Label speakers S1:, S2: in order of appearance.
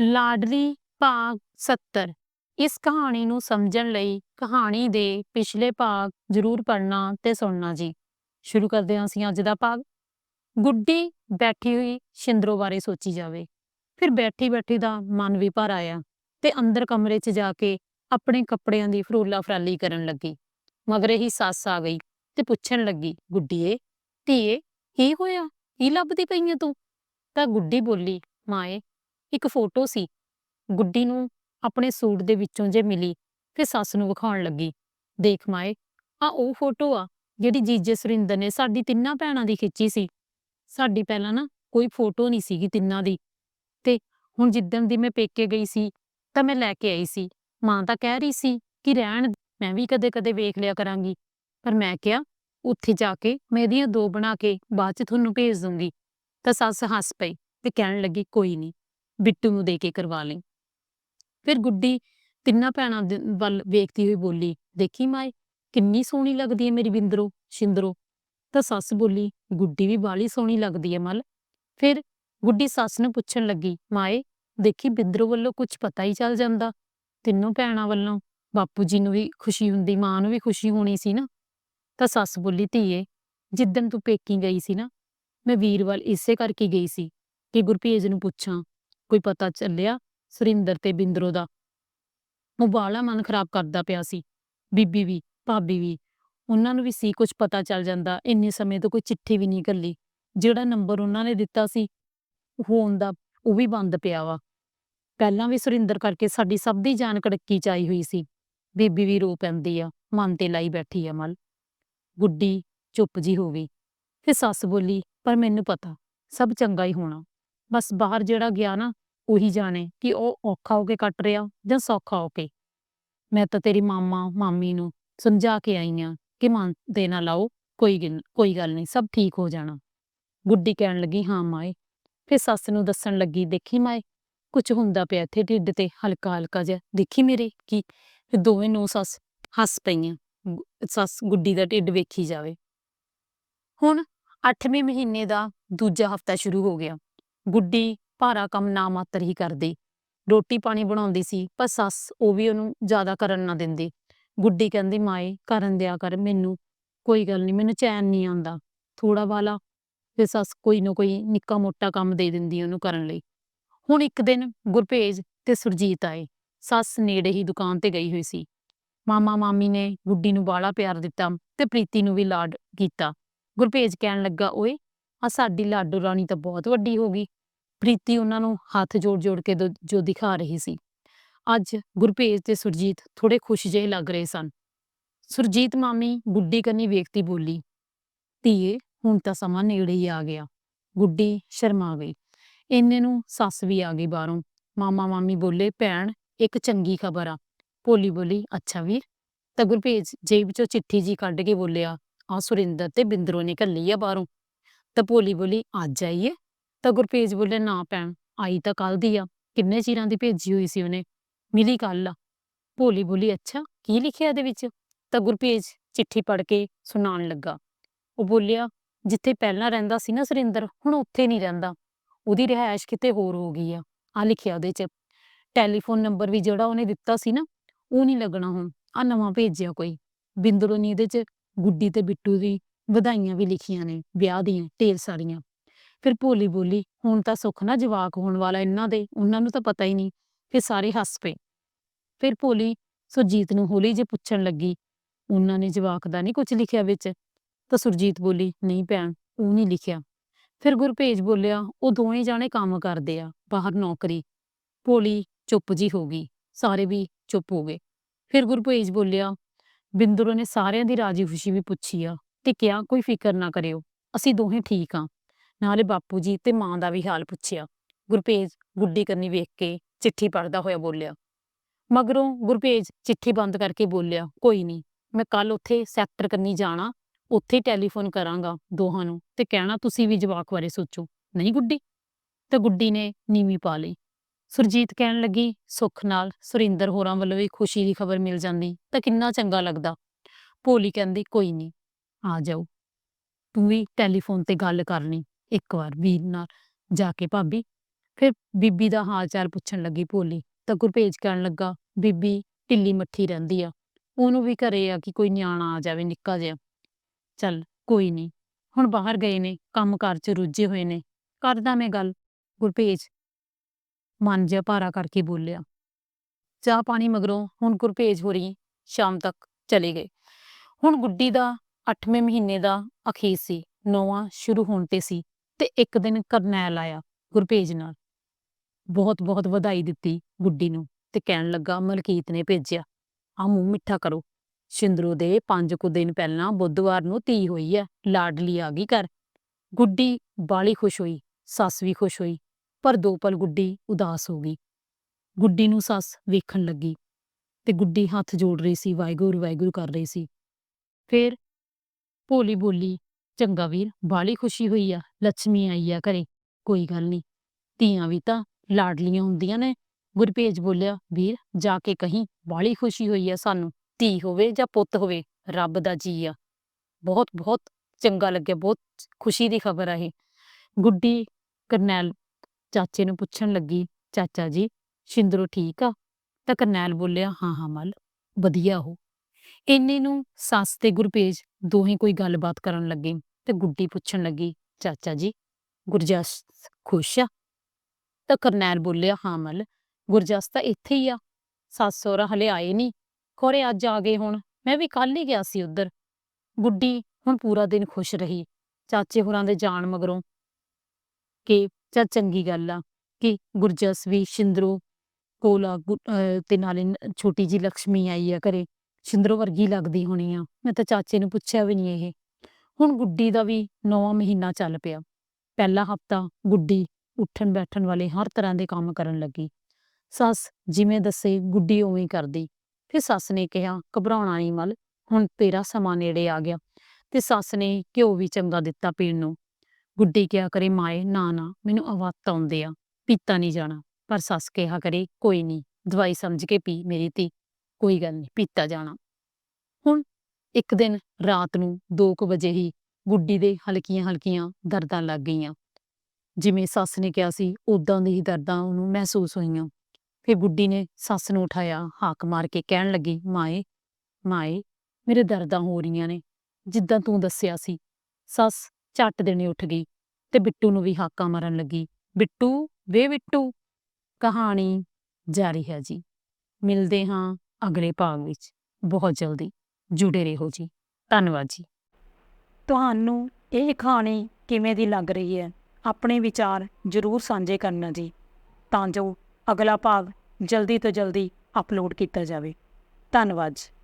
S1: ਲਾਡਲੀ ਭਾਗ 70 ਇਸ ਕਹਾਣੀ ਨੂੰ ਸਮਝਣ ਲਈ ਕਹਾਣੀ ਦੇ ਪਿਛਲੇ ਭਾਗ ਜ਼ਰੂਰ ਪੜ੍ਹਨਾ ਤੇ ਸੁਣਨਾ ਜੀ। ਸ਼ੁਰੂ ਕਰਦੇ ਹਾਂ ਅਸੀਂ ਅੱਜ ਦਾ ਭਾਗ। ਗੁੱਡੀ ਬੈਠੀ ਹੋਈ ਸ਼ਿੰਦਰੋ ਬਾਰੇ ਸੋਚੀ ਜਾਵੇ। ਫਿਰ ਬੈਠੀ ਬੈਠੀ ਦਾ ਮਨ ਵੀ ਭਰ ਆਇਆ ਤੇ ਅੰਦਰ ਕਮਰੇ 'ਚ ਜਾ ਕੇ ਆਪਣੇ ਕੱਪੜਿਆਂ ਦੀ ਫਰੂਲਾ ਫਰਾਲੀ ਕਰਨ ਲੱਗੀ। ਮਗਰੇ ਹੀ ਸੱਸ ਆ ਗਈ ਤੇ ਪੁੱਛਣ ਲੱਗੀ, ਗੁੱਡੀਏ, ਧੀਏ, ਕੀ ਹੋਇਆ? ਕੀ ਲੱਭਦੀ ਪਈਆਂ ਤੂੰ? ਤਾਂ ਗੁੱਡੀ ਬੋਲੀ, ਮਾਏ ਇੱਕ ਫੋਟੋ ਸੀ। ਗੁੱਡੀ ਨੂੰ ਆਪਣੇ ਸੂਟ ਦੇ ਵਿੱਚੋਂ ਜੇ ਮਿਲੀ, ਫਿਰ ਸੱਸ ਨੂੰ ਵਿਖਾਉਣ ਲੱਗੀ। ਦੇਖ ਮਾਏ ਆ ਉਹ ਫੋਟੋ ਆ, ਜਿਹੜੀ ਜੀਜੇ ਸੁਰਿੰਦਰ ਨੇ ਸਾਡੀ ਤਿੰਨਾਂ ਭੈਣਾਂ ਦੀ ਖਿੱਚੀ ਸੀ। ਸਾਡੀ ਪਹਿਲਾਂ ਨਾ ਕੋਈ ਫੋਟੋ ਨਹੀਂ ਸੀਗੀ ਤਿੰਨਾਂ ਦੀ। ਤੇ ਹੁਣ ਜਿੱਦਣ ਦੀ ਮੈਂ ਪੇਕੇ ਗਈ ਸੀ, ਤਾਂ ਮੈਂ ਲੈ ਕੇ ਆਈ ਸੀ। ਮਾਂ ਤਾਂ ਕਹਿ ਰਹੀ ਸੀ ਕਿ ਰਹਿਣ ਮੈਂ ਵੀ ਕਦੇ-ਕਦੇ ਵੇਖ ਲਿਆ ਕਰਾਂਗੀ। ਪਰ ਮੈਂ ਕਿਹਾ, ਉੱਥੇ ਜਾ ਕੇ ਮੈਂ ਇਹਦੀਆਂ ਦੋ ਬਣਾ ਕੇ ਬਾਅਦ ਚ ਤੁਹਾਨੂੰ ਭੇਜ ਦੂੰਗੀ। ਤਾਂ ਸੱਸ ਹੱਸ ਪਈ ਤੇ ਕਹਿਣ ਲੱਗੀ, ਕੋਈ ਨਹੀਂ ਬਿੱਟੂ ਨੂੰ ਦੇ ਕੇ ਕਰਵਾ ਲਈ। ਫਿਰ ਗੁੱਡੀ ਤਿੰਨਾਂ ਭੈਣਾਂ ਵੱਲ ਵੇਖਦੀ ਹੋਈ ਬੋਲੀ, ਦੇਖੀ ਮਾਏ, ਕਿੰਨੀ ਸੋਹਣੀ ਲੱਗਦੀ ਹੈ ਮੇਰੀ ਬਿੰਦਰੋ, ਸ਼ਿੰਦਰੋ। ਤਾਂ ਸੱਸ ਬੋਲੀ, ਗੁੱਡੀ ਵੀ ਬਾਲੀ ਸੋਹਣੀ ਲੱਗਦੀ ਹੈ ਮਲ। ਫਿਰ ਗੁੱਡੀ ਸੱਸ ਨੂੰ ਪੁੱਛਣ ਲੱਗੀ, ਮਾਏ, ਦੇਖੀ ਬਿੰਦਰੋ ਵੱਲੋਂ ਕੁਝ ਪਤਾ ਹੀ ਚੱਲ ਜਾਂਦਾ? ਤਿੰਨੋਂ ਭੈਣਾਂ ਵੱਲੋਂ ਬਾਪੂ ਜੀ ਨੂੰ ਵੀ ਖੁਸ਼ੀ ਹੁੰਦੀ, ਮਾਂ ਨੂੰ ਵੀ ਖੁਸ਼ੀ ਹੋਣੀ ਸੀ ਨਾ? ਤਾਂ ਸੱਸ ਬੋਲੀ, ਧੀਏ, ਜਿੱਦਣ ਤੂੰ ਪੇਕੀ ਗਈ ਸੀ ਨਾ, ਮੈਂ ਵੀਰਵਾਲ ਇਸੇ ਕਰਕੇ ਗਈ ਸੀ ਕਿ ਗੁਰਪ੍ਰੀਤ ਨੂੰ ਪੁੱਛਾਂ ਕੋਈ ਪਤਾ ਚੱਲਿਆ ਸੁਰਿੰਦਰ ਤੇ ਬਿੰਦਰੋ ਦਾ। ਉਹ ਬਾਲਾ ਮਨ ਖਰਾਬ ਕਰਦਾ ਪਿਆ ਸੀ। ਬੀਬੀ ਵੀ, ਭਾਬੀ ਵੀ, ਉਹਨਾਂ ਨੂੰ ਵੀ ਸੀ ਕੁਝ ਪਤਾ ਚੱਲ ਜਾਂਦਾ। ਇੰਨੇ ਸਮੇਂ ਤੋਂ ਕੋਈ ਚਿੱਠੀ ਵੀ ਨਹੀਂ ਕੱਲੀ ਜਿਹੜਾ ਨੰਬਰ ਉਹਨਾਂ ਨੇ ਦਿੱਤਾ ਸੀ, ਹੋਣ ਦਾ ਉਹ ਵੀ ਬੰਦ ਪਿਆ ਵਾ। ਪਹਿਲਾਂ ਵੀ ਸੁਰਿੰਦਰ ਕਰਕੇ ਸਾਡੀ ਸਭ ਦੀ ਜਾਨ ਕੜਕੀ ਚ ਆਈ ਹੋਈ ਸੀ। ਬੀਬੀ ਵੀ ਰੋ ਪੈਂਦੀ ਆ, ਮਨ ਤੇ ਲਾਈ ਬੈਠੀ ਆ ਮਲ। ਗੁੱਡੀ ਚੁੱਪ ਜੀ ਹੋ ਗਈ। ਫਿਰ ਸੱਸ ਬੋਲੀ, ਪਰ ਮੈਨੂੰ ਪਤਾ, ਸਭ ਚੰਗਾ ਹੀ ਹੋਣਾ। ਬਸ ਬਾਹਰ ਜਿਹੜਾ ਗਿਆ ਨਾ, ਉਹੀ ਜਾਣੇ ਕਿ ਉਹ ਔਖਾ ਹੋ ਕੇ ਕੱਟ ਰਿਹਾ ਜਾਂ ਸੌਖਾ ਹੋ ਕੇ। ਮੈਂ ਤਾਂ ਤੇਰੀ ਮਾਮਾ, ਮਾਮੀ ਨੂੰ ਸਮਝਾ ਕੇ ਆਈ ਆ ਕਿ ਮਨ ਦੇ ਨਾ ਲਾਓ ਕੋਈ ਗੱਲ ਕੋਈ ਗੱਲ ਨਹੀਂ, ਸਭ ਠੀਕ ਹੋ ਜਾਣਾ। ਗੁੱਡੀ ਕਹਿਣ ਲੱਗੀ, ਹਾਂ ਮਾਏ। ਫਿਰ ਸੱਸ ਨੂੰ ਦੱਸਣ ਲੱਗੀ, ਦੇਖੀ ਮਾਏ ਕੁਝ ਹੁੰਦਾ ਪਿਆ ਇੱਥੇ ਢਿੱਡ ਤੇ ਹਲਕਾ ਹਲਕਾ ਜਿਹਾ। ਦੇਖੀ ਮੇਰੇ ਕੀ? ਫਿਰ ਦੋਵੇਂ ਨੂੰ ਸੱਸ ਹੱਸ ਪਈਆਂ। ਗੁ- ਸੱਸ ਗੁੱਡੀ ਦਾ ਢਿੱਡ ਵੇਖੀ ਜਾਵੇ। ਹੁਣ 8ਵੇਂ ਮਹੀਨੇ ਦਾ ਦੂਜਾ ਹਫਤਾ ਸ਼ੁਰੂ ਹੋ ਗਿਆ। ਗੁੱਡੀ ਭਾਰਾ ਕੰਮ ਨਾ ਮਾਤਰ ਹੀ ਕਰਦੀ। ਰੋਟੀ ਪਾਣੀ ਬਣਾਉਂਦੀ ਸੀ, ਪਰ ਸੱਸ ਉਹ ਵੀ ਉਹਨੂੰ ਜ਼ਿਆਦਾ ਕਰਨ ਨਾ ਦਿੰਦੀ। ਗੁੱਡੀ ਕਹਿੰਦੀ, ਮਾਏ, ਕਰਨ ਦਿਆ ਕਰ, ਮੈਨੂੰ ਕੋਈ ਗੱਲ ਨਹੀਂ, ਮੈਨੂੰ ਚੈਨ ਨਹੀਂ ਆਉਂਦਾ। ਥੋੜਾ ਵਾਲਾ ਫਿਰ ਸੱਸ ਕੋਈ ਨਾ ਕੋਈ ਨਿੱਕਾ ਮੋਟਾ ਕੰਮ ਦੇ ਦਿੰਦੀ ਉਹਨੂੰ ਕਰਨ ਲਈ। ਹੁਣ ਇੱਕ ਦਿਨ ਗੁਰਭੇਜ ਤੇ ਸੁਰਜੀਤ ਆਏ। ਸੱਸ ਨੇੜੇ ਹੀ ਦੁਕਾਨ ਤੇ ਗਈ ਹੋਈ ਸੀ। ਮਾਮਾ ਮਾਮੀ ਨੇ ਗੁੱਡੀ ਨੂੰ ਬਾਲਾ ਪਿਆਰ ਦਿੱਤਾ ਤੇ ਪ੍ਰੀਤੀ ਨੂੰ ਵੀ ਲਾਡ ਕੀਤਾ। ਗੁਰਪੇਜ ਕਹਿਣ ਲੱਗਾ, ਓਏ ਆ ਸਾਡੀ ਲਾਡੋ ਰਾਣੀ ਤਾਂ ਬਹੁਤ ਵੱਡੀ ਹੋ ਗਈ। ਪ੍ਰੀਤੀ ਉਹਨਾਂ ਨੂੰ ਹੱਥ ਜੋੜ-ਜੋੜ ਕੇ ਦੋ- ਜੋ ਦਿਖਾ ਰਹੀ ਸੀ। ਅੱਜ ਗੁਰਭੇਜ ਤੇ ਸੁਰਜੀਤ ਥੋੜੇ ਖੁਸ਼ ਜਿਹੇ ਲੱਗ ਰਹੇ ਸਨ। ਸੁਰਜੀਤ ਮਾਮੀ ਗੁੱਡੀ ਕੰਨੀ ਵੇਖਦੀ ਬੋਲੀ, ਧੀਏ, ਹੁਣ ਤਾਂ ਸਮਾਂ ਨੇੜੇ ਹੀ ਆ ਗਿਆ। ਗੁੱਡੀ ਸ਼ਰਮਾ ਗਈ। ਇੰਨੇ ਨੂੰ ਸੱਸ ਵੀ ਆ ਗਈ ਬਾਹਰੋਂ। ਮਾਮਾ ਮਾਮੀ ਬੋਲੇ, ਭੈਣ, ਇੱਕ ਚੰਗੀ ਖਬਰ ਆ। ਭੋਲੀ ਬੋਲੀ, ਅੱਛਾ ਵੀਰ। ਤਾਂ ਗੁਰਭੇਜ ਜੇਬ ਚੋਂ ਚਿੱਠੀ ਜੀ ਕੱਢ ਕੇ ਬੋਲਿਆ ਆ ਸੁਰਿੰਦਰ ਤੇ ਬਿੰਦਰੋ ਨੇ ਘੱਲੀ ਆ ਬਾਹਰੋਂ। ਤਾਂ ਭੋਲੀ ਬੋਲੀ, ਅੱਜ ਆਈਏ? ਤਾਂ ਗੁਰਭੇਜ ਬੋਲੇ, ਨਾ ਭੈਣ, ਆਈ ਤਾਂ ਕੱਲ ਦੀ ਆ। ਕਿੰਨੇ ਚਿਰਾਂ ਦੀ ਭੇਜੀ ਹੋਈ ਸੀ ਉਹਨੇ? ਮਿਲੀ ਕੱਲ ਆ। ਭੋਲੀ ਬੋਲੀ, ਅੱਛਾ, ਕੀ ਲਿਖਿਆ ਇਹਦੇ ਵਿੱਚ? ਤਾਂ ਗੁਰਭੇਜ ਚਿੱਠੀ ਪੜ੍ਹ ਕੇ ਸੁਣਾਉਣ ਲੱਗਾ। ਉਹ ਬੋਲਿਆ, ਜਿੱਥੇ ਪਹਿਲਾਂ ਰਹਿੰਦਾ ਸੀ ਨਾ ਸੁਰਿੰਦਰ, ਹੁਣ ਉੱਥੇ ਨਹੀਂ ਰਹਿੰਦਾ। ਉਹਦੀ ਰਿਹਾਇਸ਼ ਕਿਤੇ ਹੋਰ ਹੋ ਗਈ ਆ। ਆ ਲਿਖਿਆ ਉਹਦੇ 'ਚ। ਟੈਲੀਫੋਨ ਨੰਬਰ ਵੀ ਜਿਹੜਾ ਉਹਨੇ ਦਿੱਤਾ ਸੀ ਨਾ, ਉਹ ਨਹੀਂ ਲੱਗਣਾ ਹੁਣ। ਆ ਨਵਾਂ ਭੇਜਿਆ ਕੋਈ। ਬਿੰਦਰੋਂ ਨੇ ਇਹਦੇ 'ਚ, ਗੁੱਡੀ ਤੇ ਬਿੱਟੂ ਦੀ ਵਧਾਈਆਂ ਵੀ ਲਿਖੀਆਂ ਨੇ, ਵਿਆਹ ਦੀਆਂ, ਢੇਰ ਸਾਰੀਆਂ। ਫਿਰ ਭੋਲੀ ਬੋਲੀ, ਹੁਣ ਤਾਂ ਸੁੱਖ ਨਾ ਜਵਾਕ ਹੋਣ ਵਾਲਾ ਇਹਨਾਂ ਦੇ, ਉਹਨਾਂ ਨੂੰ ਤਾਂ ਪਤਾ ਹੀ ਨਹੀਂ ਫਿਰ ਸਾਰੇ ਹੱਸ ਪਏ। ਫਿਰ ਭੋਲੀ ਸੁਰਜੀਤ ਨੂੰ ਹੌਲੀ ਜੇ ਪੁੱਛਣ ਲੱਗੀ, ਉਹਨਾਂ ਨੇ ਜਵਾਕ ਦਾ ਨਹੀਂ ਕੁਝ ਲਿਖਿਆ ਵਿੱਚ? ਤਾਂ ਸੁਰਜੀਤ ਬੋਲੀ, ਨਹੀਂ ਭੈਣ, ਉਹ ਨਹੀਂ ਲਿਖਿਆ। ਫਿਰ ਗੁਰਭੇਜ ਬੋਲਿਆ, ਉਹ ਦੋਵੇਂ ਜਾਣੇ ਕੰਮ ਕਰਦੇ ਆ, ਬਾਹਰ ਨੌਕਰੀ। ਭੋਲੀ ਚੁੱਪ ਜੀ ਹੋ ਗਈ, ਸਾਰੇ ਵੀ ਚੁੱਪ ਹੋ ਗਏ। ਫਿਰ ਗੁਰਭੇਜ ਬੋਲਿਆ, ਬਿੰਦਰੋ ਨੇ ਸਾਰਿਆਂ ਦੀ ਰਾਜੀ ਖੁਸ਼ੀ ਵੀ ਪੁੱਛੀ ਆ ਤੇ ਕਿਹਾ, ਕੋਈ ਫਿਕਰ ਨਾ ਕਰਿਓ, ਅਸੀਂ ਦੋਹੇ ਠੀਕ ਆ। ਨਾਲੇ ਬਾਪੂ ਜੀ ਤੇ ਮਾਂ ਦਾ ਵੀ ਹਾਲ ਪੁੱਛਿਆ। ਗੁਰਭੇਜ ਗੁੱਡੀ ਕਰਨੀ ਵੇਖ ਕੇ ਚਿੱਠੀ ਪੜਦਾ ਹੋਇਆ ਬੋਲਿਆ। ਮਗਰੋਂ ਗੁਰਪੇਜ ਚਿੱਠੀ ਬੰਦ ਕਰਕੇ ਬੋਲਿਆ, ਕੋਈ ਨਹੀਂ ਮੈਂ ਕੱਲ ਉੱਥੇ ਸੈਕਟਰ ਕਰਨੀ ਜਾਣਾ, ਉੱਥੇ ਟੈਲੀਫੋਨ ਕਰਾਂਗਾ ਦੋਹਾਂ ਨੂੰ ਤੇ ਕਹਿਣਾ ਤੁਸੀਂ ਵੀ ਜਵਾਕ ਬਾਰੇ ਸੋਚੋ, ਨਹੀਂ ਗੁੱਡੀ? ਤੇ ਗੁੱਡੀ ਨੇ ਨੀਵੀਂ ਪਾ ਲਈ। ਸੁਰਜੀਤ ਕਹਿਣ ਲੱਗੀ, ਸੁੱਖ ਨਾਲ ਸੁਰਿੰਦਰ ਹੋਰਾਂ ਵੱਲੋਂ ਵੀ ਖੁਸ਼ੀ ਦੀ ਖਬਰ ਮਿਲ ਜਾਂਦੀ ਤਾਂ ਕਿੰਨਾ ਚੰਗਾ ਲੱਗਦਾ। ਭੋਲੀ ਕਹਿੰਦੀ, ਕੋਈ ਨਹੀਂ ਆ ਜਾਓ। ਤੂੰ ਵੀ ਟੈਲੀਫੋਨ ਤੇ ਗੱਲ ਕਰ ਲਈ ਇੱਕ ਵਾਰ ਵੀਰ ਨਾਲ ਜਾ ਕੇ ਭਾਬੀ। ਫਿਰ ਬੀਬੀ ਦਾ ਹਾਲ ਚਾਲ ਪੁੱਛਣ ਲੱਗੀ ਭੋਲੀ। ਤਾਂ ਗੁਰਭੇਜ ਕਹਿਣ ਲੱਗਾ, ਬੀਬੀ, ਢਿੱਲੀ ਮੱਠੀ ਰਹਿੰਦੀ ਆ। ਉਹਨੂੰ ਵੀ ਘਰੇ ਆ ਕਿ ਕੋਈ ਨਿਆਣਾ ਆ ਜਾਵੇ, ਨਿੱਕਾ ਜਿਹਾ। ਚੱਲ, ਕੋਈ ਨਹੀਂ ਹੁਣ ਬਾਹਰ ਗਏ ਨੇ, ਕੰਮ ਕਾਰ ਚ ਰੁੱਝੇ ਹੋਏ ਨੇ। ਕਰਦਾ ਮੈਂ ਗੱਲ। ਗੁਰਭੇਜ ਮਨ ਜਿਹਾ ਭਾਰਾ ਕਰਕੇ ਬੋਲਿਆ। ਚਾਹ ਪਾਣੀ ਮਗਰੋਂ ਹੁਣ ਗੁਰਭੇਜ ਹੋਰੀ ਸ਼ਾਮ ਤੱਕ ਚਲੇ ਗਏ। ਹੁਣ ਗੁੱਡੀ ਦਾ 8ਵੇਂ ਮਹੀਨੇ ਦਾ ਅਖੀਰ ਸੀ, ਨੌਵਾਂ ਸ਼ੁਰੂ ਹੋਣ ਤੇ ਸੀ ਤੇ ਇੱਕ ਦਿਨ ਕਰਨੈਲ ਆਇਆ ਗੁਰਪੇਜ ਨਾਲ। ਬਹੁਤ ਬਹੁਤ ਵਧਾਈ ਦਿੱਤੀ ਗੁੱਡੀ ਨੂੰ ਤੇ ਕਹਿਣ ਲੱਗਾ, ਮਲਕੀਤ ਨੇ ਭੇਜਿਆ ਆ ਮੂੰਹ ਮਿੱਠਾ ਕਰੋ। ਸ਼ਿੰਦਰੂ ਦੇ ਪੰਜ ਕੁ ਦਿਨ ਪਹਿਲਾਂ ਬੁੱਧਵਾਰ ਨੂੰ ਧੀ ਹੋਈ ਐ, ਲਾਡਲੀ ਆ ਗਈ ਘਰ। ਗੁੱਡੀ ਬਾਲੀ ਖੁਸ਼ ਹੋਈ, ਸੱਸ ਵੀ ਖੁਸ਼ ਹੋਈ, ਪਰ ਦੋ ਪਲ ਗੁੱਡੀ ਉਦਾਸ ਹੋ ਗਈ। ਗੁੱਡੀ ਨੂੰ ਸੱਸ ਵੇਖਣ ਲੱਗੀ ਤੇ ਗੁੱਡੀ ਹੱਥ ਜੋੜ ਰਹੀ ਸੀ, ਵਾਹਿਗੁਰੂ ਵਾਹਿਗੁਰੂ ਕਰ ਰਹੀ ਸੀ। ਫਿਰ ਭੋਲੀ ਬੋਲੀ, ਚੰਗਾ ਵੀਰ ਬਾਲੀ ਖੁਸ਼ੀ ਹੋਈ ਆ ਲక్ష్ਮੀ ਆਈ ਆ ਘਰੇ, ਕੋਈ ਗੱਲ ਨਹੀਂ ਧੀਆਂ ਵੀ ਤਾਂ ਲਾਡਲੀਆਂ ਹੁੰਦੀਆਂ ਨੇ। ਗੁਰਪੇਜ ਬੋਲਿਆ, ਵੀਰ, ਜਾ ਕੇ ਕਹੀਂ ਬਾਲੀ ਖੁਸ਼ੀ ਹੋਈ ਆ ਸਾਨੂੰ, ਧੀ ਹੋਵੇ ਜਾਂ ਪੁੱਤ ਹੋਵੇ, ਰੱਬ ਦਾ ਜੀ ਆ। ਬਹੁਤ ਬਹੁਤ ਚੰਗਾ ਲੱਗਿਆ, ਬਹੁਤ ਖੁਸ਼ੀ ਦੀ ਖਬਰ ਆ ਇਹ। ਗੁੱਡੀ ਕਰਨੈਲ ਚਾਚੇ ਨੂੰ ਪੁੱਛਣ ਲੱਗੀ, ਚਾਚਾ ਜੀ, ਸ਼ਿੰਦਰੋ ਠੀਕ ਆ? ਤਾਂ ਕਰਨੈਲ ਬੋਲਿਆ, ਹਾਂ ਹਾਂ, ਮਲ, ਵਧੀਆ ਹੋ ਇੰਨੇ ਨੂੰ ਸੱਸ ਤੇ ਗੁਰਪੇਜ ਦੋਹੇ ਕੋਈ ਗੱਲਬਾਤ ਕਰਨ ਲੱਗੇ ਤੇ ਗੁੱਡੀ ਪੁੱਛਣ ਲੱਗੀ, ਚਾਚਾ ਜੀ, ਗੁਰਜਸ ਖੁਸ਼ ਆ? ਤਾਂ ਕਰਨੈਲ ਬੋਲਿਆ, ਹਾਂ ਮਲ, ਗੁਰਜਸ ਤਾਂ ਇੱਥੇ ਹੀ ਆ। ਸੱਸ ਸੋਹਰਾ ਹਲੇ ਆਏ ਨਹੀਂ ਖੋਰੇ ਅੱਜ ਆ ਗਏ ਹੁਣ। ਮੈਂ ਵੀ ਕੱਲ ਹੀ ਗਿਆ ਸੀ ਉੱਧਰ। ਗੁੱਡੀ ਹੁਣ ਪੂਰਾ ਦਿਨ ਖੁਸ਼ ਰਹੀ, ਚਾਚੇ ਹੋਰਾਂ ਦੇ ਜਾਣ ਮਗਰੋਂ ਕਿ ਚਾ ਚੰਗੀ ਗੱਲ ਆ, ਕਿ ਗੁਰਜਸ ਵੀ ਸ਼ਿੰਦਰੋ ਕੋਲ ਆ, ਗੁ- ਅਹ ਤੇ ਨਾਲੇ ਛੋਟੀ ਜੀ ਲక్ష్ਮੀ ਆਈ ਆ ਘਰੇ। ਸ਼ਿੰਦਰੋ ਵਰਗੀ ਲੱਗਦੀ ਹੋਣੀ ਆ। ਮੈਂ ਤਾਂ ਚਾਚੇ ਨੂੰ ਪੁੱਛਿਆ ਵੀ ਨਹੀਂ ਇਹ। ਹੁਣ ਗੁੱਡੀ ਦਾ ਵੀ ਨੌਵਾਂ ਮਹੀਨਾ ਚੱਲ ਪਿਆ। ਪਹਿਲਾ ਹਫਤਾ ਗੁੱਡੀ ਉੱਠਣ ਬੈਠਣ ਵਾਲੇ ਹਰ ਤਰ੍ਹਾਂ ਦੇ ਕੰਮ ਕਰਨ ਲੱਗੀ। ਸੱਸ ਜਿਵੇਂ ਦੱਸੇ ਗੁੱਡੀ ਉਵੇਂ ਕਰਦੀ। ਫਿਰ ਸੱਸ ਨੇ ਕਿਹਾ, ਘਬਰਾਉਣਾ ਨਹੀਂ ਮਲ, ਹੁਣ ਤੇਰਾ ਸਮਾਂ ਨੇੜੇ ਆ ਗਿਆ। ਤੇ ਸੱਸ ਨੇ ਘਿਓ ਵੀ ਚੰਗਾ ਦਿੱਤਾ ਪੀਣ ਨੂੰ। ਗੁੱਡੀ ਕਿਹਾ ਕਰੇ, ਮਾਏ, ਨਾ ਨਾ, ਮੈਨੂੰ ਅਵਾਤ ਆਉਂਦੇ ਆ, ਪੀਤਾ ਨਹੀਂ ਜਾਣਾ। ਪਰ ਸੱਸ ਕਿਹਾ ਕਰੇ, ਕੋਈ ਨਹੀਂ, ਦਵਾਈ ਸਮਝ ਕੇ ਪੀ ਮੇਰੀ ਧੀ। ਕੋਈ ਗੱਲ ਨਹੀਂ, ਪੀਤਾ ਜਾਣਾ। ਹੁਣ ਇੱਕ ਦਿਨ ਰਾਤ ਨੂੰ 2 ਵਜੇ ਹੀ ਗੁੱਡੀ ਦੇ ਹਲਕੀਆਂ ਹਲਕੀਆਂ ਦਰਦਾਂ ਲੱਗ ਗਈਆਂ। ਜਿਵੇਂ ਸੱਸ ਨੇ ਕਿਹਾ ਸੀ ਉਦਾਂ ਦੀ ਹੀ ਦਰਦਾਂ ਉਹਨੂੰ ਮਹਿਸੂਸ ਹੋਈਆਂ। ਫਿਰ ਗੁੱਡੀ ਨੇ ਸੱਸ ਨੂੰ ਉਠਾਇਆ, ਹਾਕ ਮਾਰ ਕੇ ਕਹਿਣ ਲੱਗੀ, ਮਾਏ ਮਾਏ, ਮੇਰੇ ਦਰਦਾਂ ਹੋ ਰਹੀਆਂ ਨੇ। ਜਿੱਦਾਂ ਤੂੰ ਦੱਸਿਆ ਸੀ। ਸੱਸ ਝੱਟ ਦੇਣੇ ਉੱਠ ਗਈ ਤੇ ਬਿੱਟੂ ਨੂੰ ਵੀ ਹਾਕਾਂ ਮਾਰਨ ਲੱਗੀ, ਬਿੱਟੂ, ਵੇ ਬਿੱਟੂ, ਕਹਾਣੀ ਜਾਰੀ ਹੈ ਜੀ। ਮਿਲਦੇ ਹਾਂ ਅਗਲੇ ਭਾਗ ਵਿੱਚ। ਬਹੁਤ ਜਲਦੀ। ਜੁੜੇ ਰਹੋ ਜੀ। ਧੰਨਵਾਦ ਜੀ।
S2: ਤੁਹਾਨੂੰ ਇਹ ਕਹਾਣੀ ਕਿਵੇਂ ਦੀ ਲੱਗ ਰਹੀ ਹੈ? ਆਪਣੇ ਵਿਚਾਰ ਜ਼ਰੂਰ ਸਾਂਝੇ ਕਰਨਾ ਜੀ। ਤਾਂ ਜੋ ਅਗਲਾ ਭਾਗ ਜਲਦੀ ਤੋਂ ਜਲਦੀ ਅਪਲੋਡ ਕੀਤਾ ਜਾਵੇ। ਧੰਨਵਾਦ ਜੀ।